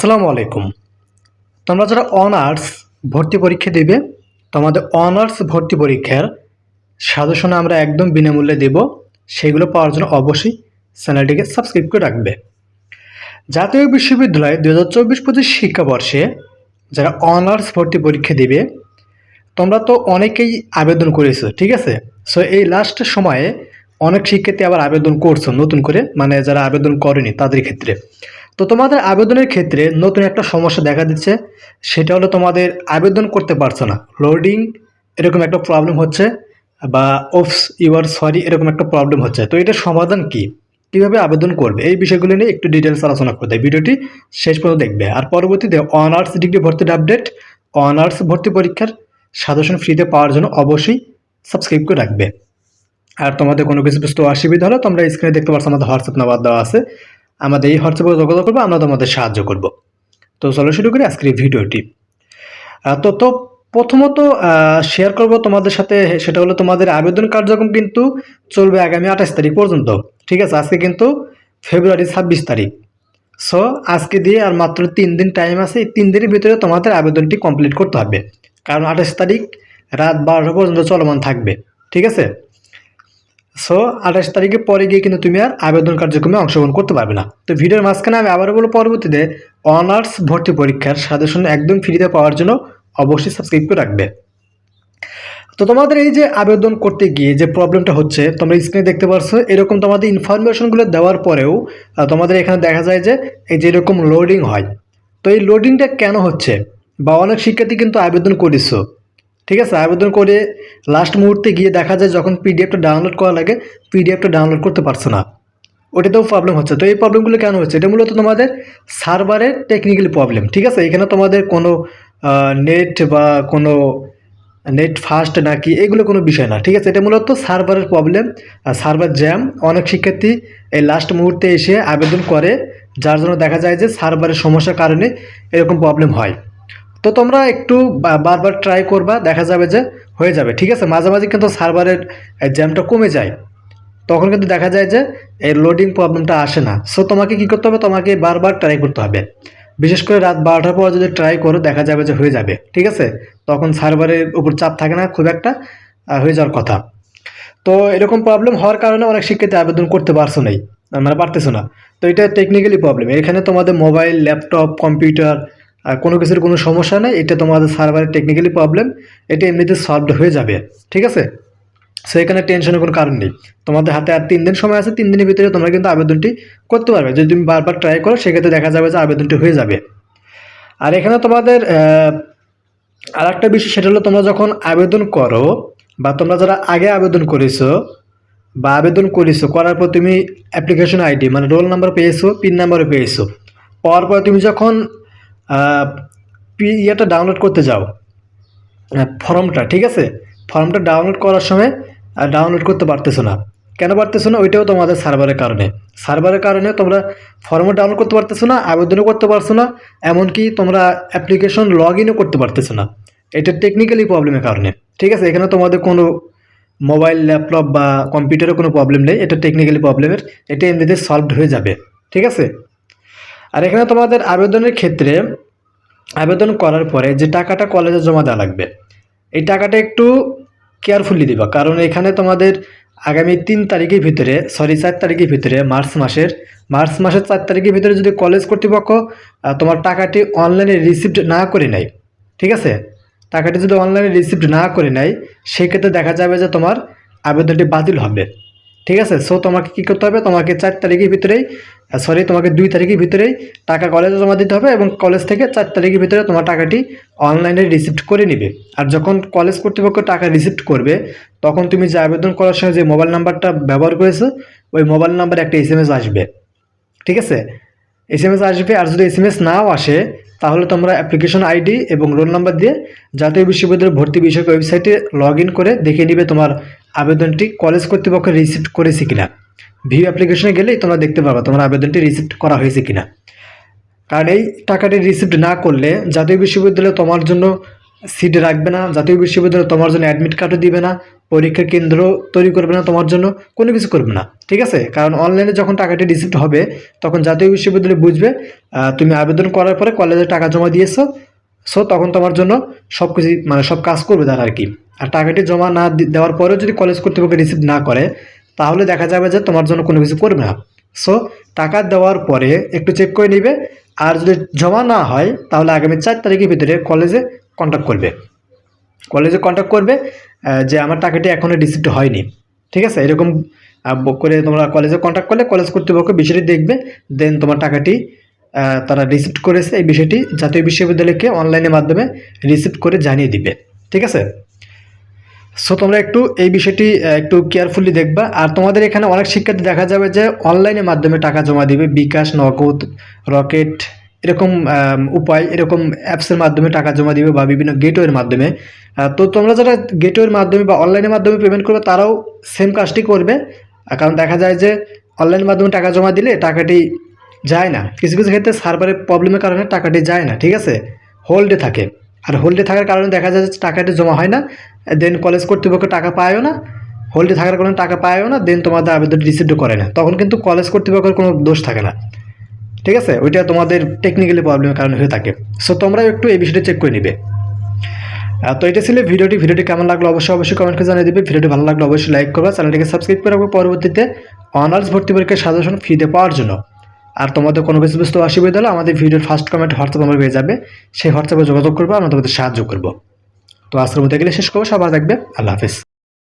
আসসালামু আলাইকুম। তোমরা যারা অনার্স ভর্তি পরীক্ষা দেবে, তোমাদের অনার্স ভর্তি পরীক্ষার সাজেশন আমরা একদম বিনামূল্যে দেব। সেগুলো পাওয়ার জন্য অবশ্যই চ্যানেলটিকে সাবস্ক্রাইব করে রাখবে। জাতীয় বিশ্ববিদ্যালয়ে দু হাজার চব্বিশ পঁচিশ শিক্ষাবর্ষে যারা অনার্স ভর্তি পরীক্ষা দেবে, তোমরা তো অনেকেই আবেদন করেছ, ঠিক আছে? সো এই লাস্ট সময়ে অনেক শিক্ষার্থী আবার আবেদন করছ নতুন করে মানে যারা আবেদন করেনি তাদের ক্ষেত্রে। তো তোমাদের আবেদনের ক্ষেত্রে নতুন একটা সমস্যা দেখা দিচ্ছে, সেটা হলো তোমাদের আবেদন করতে পারছ না। লোডিং এরকম একটা প্রবলেম হচ্ছে বা ওফস ইউ আর সরি এরকম একটা প্রবলেম হচ্ছে। তো এটার সমাধান কি? কীভাবে আবেদন করবে? এই বিষয়গুলো নিয়ে একটু ডিটেলস আলোচনা করতে। ভিডিওটি শেষ পর্যন্ত দেখবে। আর পরবর্তীতে অনার্স ডিগ্রি ভর্তির আপডেট অনার্স ভর্তি পরীক্ষার সাজেশন ফ্রিতে পাওয়ার জন্য অবশ্যই সাবস্ক্রাইব করে রাখবে। আর তোমাদের কোনো কিছু বুঝতে অসুবিধা হলে তোমরা স্ক্রিনে দেখতে পাচ্ছ আমাদের হোয়াটসঅ্যাপ নাম্বার দেওয়া আছে। আমাদের এই হোয়াটসঅ্যাপে যোগাযোগ করব, আমরা তোমাদের সাহায্য করব। তো চলো শুরু করি আজকের ভিডিওটি। তো তো প্রথমত শেয়ার করব তোমাদের সাথে, সেটা হলো তোমাদের আবেদন কার্যক্রম কিন্তু চলবে আগামী আঠাশ তারিখ পর্যন্ত। ঠিক আছে, আজকে কিন্তু ফেব্রুয়ারি ছাব্বিশ তারিখ। সো আজকে দিয়ে আর মাত্র তিন দিন টাইম আছে, এই তিন দিনের ভিতরে তোমাদের আবেদনটি কমপ্লিট করতে হবে। কারণ আঠাশ তারিখ রাত বারোটা পর্যন্ত চলমান থাকবে। ঠিক আছে? সো আঠাশ তারিখে পরে গিয়ে কিন্তু তুমি আর আবেদন কার্যক্রমে অংশগ্রহণ করতে পারবে না। তো ভিডিওর মাঝখানে আমি আবারও বলব, পরবর্তীতে অনার্স ভর্তি পরীক্ষার সাজেশন একদম ফ্রিতে পাওয়ার জন্য অবশ্যই সাবস্ক্রাইব করে রাখবে। তো তোমাদের এই যে আবেদন করতে গিয়ে যে প্রবলেমটা হচ্ছে, তোমরা স্ক্রিনে দেখতে পারছ, এরকম তোমাদের ইনফরমেশনগুলো দেওয়ার পরেও তোমাদের এখানে দেখা যায় যে এই যে এরকম লোডিং হয়। তো এই লোডিংটা কেন হচ্ছে? বা অনেক শিক্ষার্থী কিন্তু আবেদন করেছ। ঠিক আছে, আবেদন করে লাস্ট মুহূর্তে গিয়ে দেখা যায় যখন পিডিএফটা ডাউনলোড করা লাগে পিডিএফটা ডাউনলোড করতে পারছ না। ওটাতেও প্রবলেম হচ্ছে। তো এই প্রবলেমগুলো কেন হচ্ছে? এটা মূলত তোমাদের সার্ভারের টেকনিক্যাল প্রবলেম ঠিক আছে? এখানে তোমাদের কোনো নেট বা কোনো নেট ফাস্ট নাকি এগুলো কোনো বিষয় না, ঠিক আছে? এটা মূলত সার্ভারের প্রবলেম সার্ভার জ্যাম অনেক শিক্ষার্থী এই লাস্ট মুহূর্তে এসে আবেদন করে, যার জন্য দেখা যায় যে সার্ভারের সমস্যার কারণে এরকম প্রবলেম হয়। তো তোমরা একটু বারবার ট্রাই করবা, দেখা যাবে যে হয়ে যাবে, ঠিক আছে? মাঝে মাঝে কিন্তু সার্ভারের জ্যামটা কমে যায়। তখন কিন্তু দেখা যায় যে এই লোডিং প্রবলেমটা আসে না। সো তোমাকে কি করতে হবে? তোমাকে বারবার ট্রাই করতে হবে। বিশেষ করে রাত বারোটার পর যদি ট্রাই করো, দেখা যাবে যে হয়ে যাবে, ঠিক আছে? তখন সার্ভারের উপর চাপ থাকে না, খুব একটা হয়ে যাওয়ার কথা। তো এরকম প্রবলেম হওয়ার কারণে অনেক শিক্ষার্থী আবেদন করতে পারছ নাই মানে পারতেছো না। তো এটা টেকনিক্যালি প্রবলেম এখানে তোমাদের মোবাইল ল্যাপটপ কম্পিউটার আর কোনো কিছুর কোনো সমস্যা নেই, এটা তোমাদের সার্ভারের টেকনিক্যালি প্রবলেম এটা এমনিতে সলভড হয়ে যাবে, ঠিক আছে? সো এখানে টেনশনের কোনো কারণ নেই। তোমাদের হাতে আর তিন দিন সময় আছে, তিন দিনের ভিতরে তোমরা কিন্তু আবেদনটি করতে পারবে। যদি তুমি বারবার ট্রাই করো, সেক্ষেত্রে দেখা যাবে যে আবেদনটি হয়ে যাবে। আর এখানে তোমাদের আর একটা বিষয়, সেটা হলো তোমরা যখন আবেদন করো, বা তোমরা যারা আগে আবেদন করেছ, বা আবেদন করেছ, করার পর তুমি অ্যাপ্লিকেশন আইডি মানে রোল নাম্বার পেয়েছ পিন নাম্বারও পেয়েছ পাওয়ার পর তুমি যখন ইয়েটা ডাউনলোড করতে যাও। ফর্মটা ঠিক আছে? ফর্মটা ডাউনলোড করার সময় ডাউনলোড করতে পারতেছো না। কেন পারতেছো না? ওইটাও তোমাদের সার্ভারের কারণে। সার্ভারের কারণে তোমরা ফর্মও ডাউনলোড করতে পারতেছো না, আবেদনও করতে পারছ না, এমনকি তোমরা অ্যাপ্লিকেশন লগ ইনও করতে পারতেছো না। এটা টেকনিক্যালি প্রবলেমের কারণে। ঠিক আছে? এখানে তোমাদের কোনো মোবাইল ল্যাপটপ বা কম্পিউটারে কোনো প্রবলেম নেই। এটা টেকনিক্যালি প্রবলেমের এটা এমনিতে সলভড হয়ে যাবে। ঠিক আছে? আর এখানে তোমাদের আবেদনের ক্ষেত্রে আবেদন করার পরে যে টাকাটা কলেজে জমা দেওয়া লাগবে, এই টাকাটা একটু কেয়ারফুলি দিবা। কারণ এখানে তোমাদের আগামী তিন তারিখের ভিতরে সরি চার তারিখের ভিতরে, মার্চ মাসের মার্চ মাসের চার তারিখের ভিতরে যদি কলেজ কর্তৃপক্ষ তোমার টাকাটি অনলাইনে রিসিপ্ট না করে নেয়, ঠিক আছে? টাকাটি যদি অনলাইনে রিসিপ্ট না করে নেয়, সেক্ষেত্রে দেখা যাবে যে তোমার আবেদনটি বাতিল হবে, ঠিক আছে? সো তোমাকে কী করতে হবে? তোমাকে চার তারিখের ভিতরেই সরি তোমাকে দুই তারিখের ভিতরেই টাকা কলেজে জমা দিতে হবে এবং কলেজ থেকে চার তারিখের ভিতরে তোমার টাকাটি অনলাইনে রিসিপ্ট করে নিবে। আর যখন কলেজ কর্তৃপক্ষ টাকা রিসিপ্ট করবে, তখন তুমি যে আবেদন করার সময় যে মোবাইল নাম্বারটা ব্যবহার করেছ, ওই মোবাইল নাম্বারে একটা এস আসবে। ঠিক আছে? এস এম আসবে, আর যদি এস নাও আসে, তাহলে তোমরা অ্যাপ্লিকেশন আইডি এবং রোল নাম্বার দিয়ে জাতীয় বিশ্ববিদ্যালয়ের ভর্তি বিষয়ক ওয়েবসাইটে লগ করে দেখে নিবে তোমার আবেদনটি কলেজ কর্তৃপক্ষ রিসিপ্ট করেছে কিনা। ভিউ অ্যাপ্লিকেশনে গেলেই তোমরা দেখতে পারবে তোমার আবেদনটি রিসিপ্ট করা হয়েছে কিনা। কারণ এই টাকাটি রিসিপ্ট না করলে জাতীয় বিশ্ববিদ্যালয় তোমার জন্য সিট রাখবে না, জাতীয় বিশ্ববিদ্যালয় তোমার জন্য অ্যাডমিট কার্ডও দিবে না, পরীক্ষার কেন্দ্র তৈরি করবে না, তোমার জন্য কোনো কিছু করবে না। ঠিক আছে? কারণ অনলাইনে যখন টাকাটি রিসিভ হবে, তখন জাতীয় বিশ্ববিদ্যালয় বুঝবে তুমি আবেদন করার পরে কলেজে টাকা জমা দিয়েছ সো তখন তোমার জন্য সব কিছু মানে সব কাজ করবে তারা আর কি। আর টাকাটি জমা না দেওয়ার পরেও যদি কলেজ কর্তৃপক্ষ রিসিভ না করে তাহলে দেখা যাবে যে তোমার জন্য কোনো কিছু করবে না। সো টাকা দেওয়ার পরে একটু চেক করে নিবে। আর যদি জমা না হয়, তাহলে আগামী চার তারিখের ভিতরে কলেজে কন্ট্যাক্ট করবে। কলেজে কন্ট্যাক্ট করবে যে আমার টাকাটি এখনও রিসিভড হয়নি। ঠিক আছে? এরকম করে তোমরা কলেজে কন্ট্যাক্ট করলে কলেজ কর্তৃপক্ষ বিষয়টি দেখবে। দেন তোমার টাকাটি তারা রিসিভ করেছে। এই বিষয়টি জাতীয় বিশ্ববিদ্যালয়কে অনলাইনের মাধ্যমে রিসিভ করে জানিয়ে দিবে। ঠিক আছে? সো তোমরা একটু এই বিষয়টি একটু কেয়ারফুলি দেখবা। আর তোমাদের এখানে অনেক শিক্ষার্থী দেখা যাবে যে অনলাইনের মাধ্যমে টাকা জমা দিবে। বিকাশ, নগদ, রকেট, এরকম উপায়, এরকম অ্যাপসের মাধ্যমে টাকা জমা দিবে বা বিভিন্ন গেটওয়ের মাধ্যমে। তো তোমরা যারা গেটওয়ের মাধ্যমে বা অনলাইনের মাধ্যমে পেমেন্ট করবে, তারাও সেম কাজটি করবে। কারণ দেখা যায় যে অনলাইনের মাধ্যমে টাকা জমা দিলে টাকাটি যায় না। কিছু কিছু ক্ষেত্রে সার্ভারের প্রবলেমের কারণে টাকাটি যায় না, ঠিক আছে? হোল্ডে থাকে। আর হোল্ডে থাকার কারণে দেখা যায় যে টাকাটি জমা হয় না দেন কলেজ কর্তৃপক্ষ টাকা পায়ও না হোল্ডে থাকার কারণে টাকা পায়ও না দেন তোমাদের আবেদন রিসিভও করে না। তখন কিন্তু কলেজ কর্তৃপক্ষের কোনো দোষ থাকে না। ঠিক আছে? ওইটা তোমাদের টেকনিক্যালি প্রবলেমের কারণে হয়ে থাকে। সো তোমরা একটু এই বিষয়টা চেক করে নিবে। তো এটা ছিল ভিডিওটি। ভিডিওটি কেমন লাগল অবশ্যই অবশ্যই কমেন্ট করে জানিয়ে দিবে। ভিডিওটি ভালো লাগলে অবশ্যই লাইক করবে। চ্যানেলটিকে সাবস্ক্রাইব করে রাখবে। পরবর্তীতে অনার্স ভর্তি পরীক্ষার সাজেশন ফ্রিতে পাওয়ার জন্য। আর তোমাদের কোনো বেশি বুঝতে অসুবিধা হলে আমাদের ভিডিওর ফার্স্ট কমেন্ট হোয়াটসঅ্যাপ নাম্বার পেয়ে যাবে। সেই হোয়াটসঅ্যাপে যোগাযোগ করব, আমরা তোমাদের সাহায্য করব। তো আজকের মধ্যে গেলে শেষ করব। সবাই থাকবে। আল্লাহ হাফিজ।